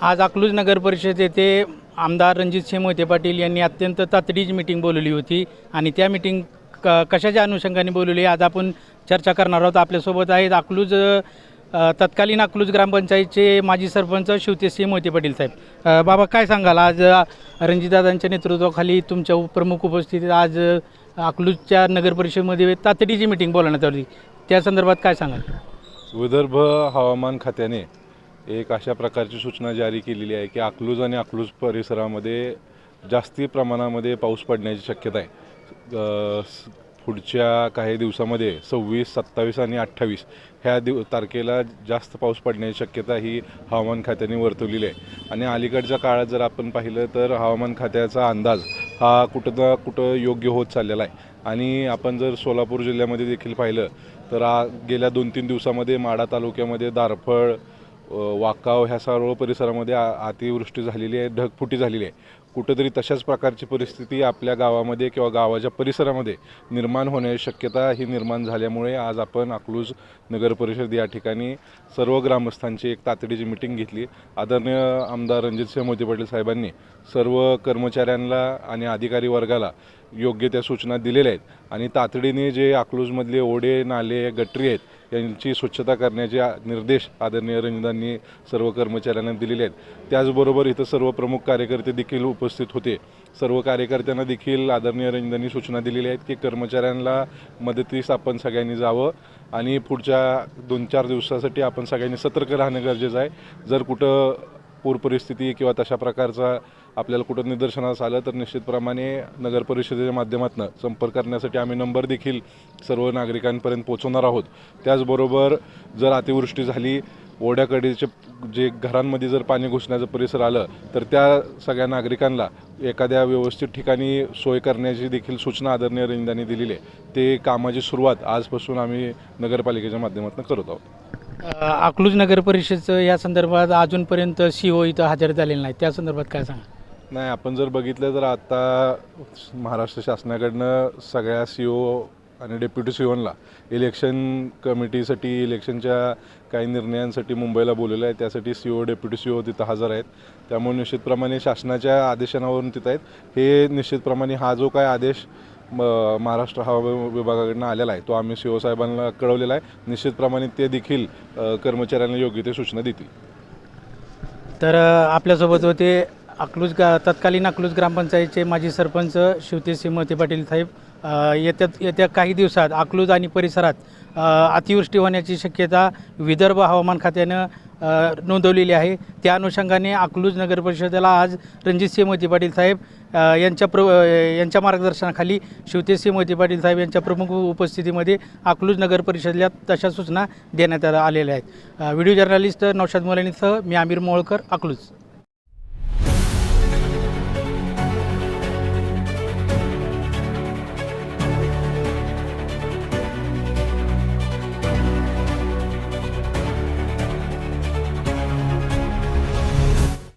आज अकलूज नगर परिषद येथे आमदार रणजितसिंह मोहिते पाटील यांनी अत्यंत तातडीची मिटिंग बोलवली होती आणि त्या मिटिंग क कशाच्या अनुषंगाने बोलवली आज आपण चर्चा करणार आहोत. आपल्यासोबत आहेत अकलूज तत्कालीन अकलूज ग्रामपंचायतचे माजी सरपंच शिवतेसिंह मोहिते पाटील साहेब. बाबा काय सांगाल? आज रणजितदादांच्या नेतृत्वाखाली तुमच्या प्रमुख उपस्थितीत आज अकलूजच्या नगर परिषदेमध्ये तातडीची मिटिंग बोलवण्यात आली. त्या संदर्भात काय सांगाल? विदर्भ हवामान खात्याने एक अशा प्रकारची सूचना जारी केलेली आहे की अकलूज आणि अकलूज परिसरामध्ये जास्ती प्रमाणामध्ये पाऊस पडण्याची शक्यता आहे. पुढच्या काही दिवसामध्ये सव्वीस सत्तावीस आणि अठ्ठावीस ह्या दिव तारखेला जास्त पाऊस पडण्याची शक्यता ही हवामान खात्याने वर्तवलेली आहे. आणि अलीकडच्या काळात जर आपण पाहिलं तर हवामान खात्याचा अंदाज हा कुठं ना कुठं योग्य होत चाललेला आहे. आणि आपण जर सोलापूर जिल्ह्यामध्ये देखील पाहिलं तर आ गेल्या दोन तीन दिवसामध्ये माडा तालुक्यामध्ये दारफळ वाकाव ह्या सर्व परिसरामध्ये अतिवृष्टी झालेली आहे ढगफुटी झालेली आहे. कुठंतरी तशाच प्रकारची परिस्थिती आपल्या गावामध्ये किंवा गावाच्या परिसरामध्ये निर्माण होण्याची शक्यता ही निर्माण झाल्यामुळे आज आपण अकलूज नगर परिषद या ठिकाणी सर्व ग्रामस्थांची एक तातडीची मिटिंग घेतली. आदरणीय आमदार रणजितसिंह मोदी पाटील साहेबांनी सर्व कर्मचाऱ्यांना आणि अधिकारी वर्गाला योग्य त्या सूचना दिलेल्या आहेत. आणि तातडीने जे अकलूजमधले ओढे नाले गटरी आहेत यांची स्वच्छता करण्याचे निर्देश आदरणीय रणजितांनी सर्व कर्मचाऱ्यांना दिलेले आहेत. त्याचबरोबर इथं सर्व प्रमुख कार्यकर्ते देखील उपस्थित होते. सर्व कार्यकर्त्यांना देखील आदरणीय रणजितांनी सूचना दिलेल्या आहेत की कर्मचाऱ्यांना मदतीस आपण सगळ्यांनी जावं आणि पुढच्या दोन चार दिवसासाठी आपण सगळ्यांनी सतर्क राहणं गरजेचं आहे. जर कुठं पूर परिस्थिती किंवा तशा प्रकारचा आपल्याला कुठं निदर्शनास आलं तर निश्चितप्रमाणे नगर परिषदेच्या माध्यमातून संपर्क करण्यासाठी आम्ही नंबर देखील सर्व नागरिकांपर्यंत पोहोचवणार आहोत. त्याचबरोबर जर अतिवृष्टी झाली ओढ्याकडीचे जे घरांमध्ये जर पाणी घुसण्याचं परिसर आलं तर त्या सगळ्या नागरिकांना एखाद्या व्यवस्थित ठिकाणी सोय करण्याची देखील सूचना आदरणीय रंजदानी दिलेली आहे. ते कामाची सुरुवात आजपासून आम्ही नगरपालिकेच्या माध्यमातून करत आहोत. अकलूज नगर परिषदचं या संदर्भात अजूनपर्यंत सी ओ इथं हजर झालेलं नाही त्या संदर्भात काय सांगा नाही आपण जर बघितलं तर आता महाराष्ट्र शासनाकडनं सगळ्या सी ओ आणि डेप्युटी सी ओनला इलेक्शन कमिटीसाठी इलेक्शनच्या काही निर्णयांसाठी मुंबईला बोललेलं आहे. त्यासाठी C O deputy C O तिथं हजर आहेत. त्यामुळे निश्चितप्रमाणे शासनाच्या आदेशांवरून तिथं आहेत. हे निश्चितप्रमाणे हा जो काय आदेश म महाराष्ट्र हवा विभागाकडनं आलेला आहे. तो आम्ही सी ओ साहेबांना कळवलेला आहे. निश्चितप्रमाणे ते देखील कर्मचाऱ्यांना योग्य ते सूचना देतील. तर आपल्यासोबत होते अकलूज गा तत्कालीन अकलूज ग्रामपंचायतचे माजी सरपंच शिवते मोहिते पाटील साहेब. येत्या येत्या काही दिवसात अकलूज आणि परिसरात अतिवृष्टी होण्याची शक्यता विदर्भ हवामान खात्यानं नोंदवलेली आहे. त्या अनुषंगाने अकलूज नगर परिषदेला आज रणजितसिंह मोहिते पाटील साहेब यांच्या प्र यांच्या मार्गदर्शनाखाली शिवतेजसिंह मोहिते पाटील साहेब यांच्या प्रमुख उपस्थितीमध्ये अकलूज नगर परिषदेला तशा सूचना देण्यात आलेल्या आहेत. व्हिडिओ जर्नलिस्ट नौशाद मोलानीसह मी आमिर मोळकर अकलूज.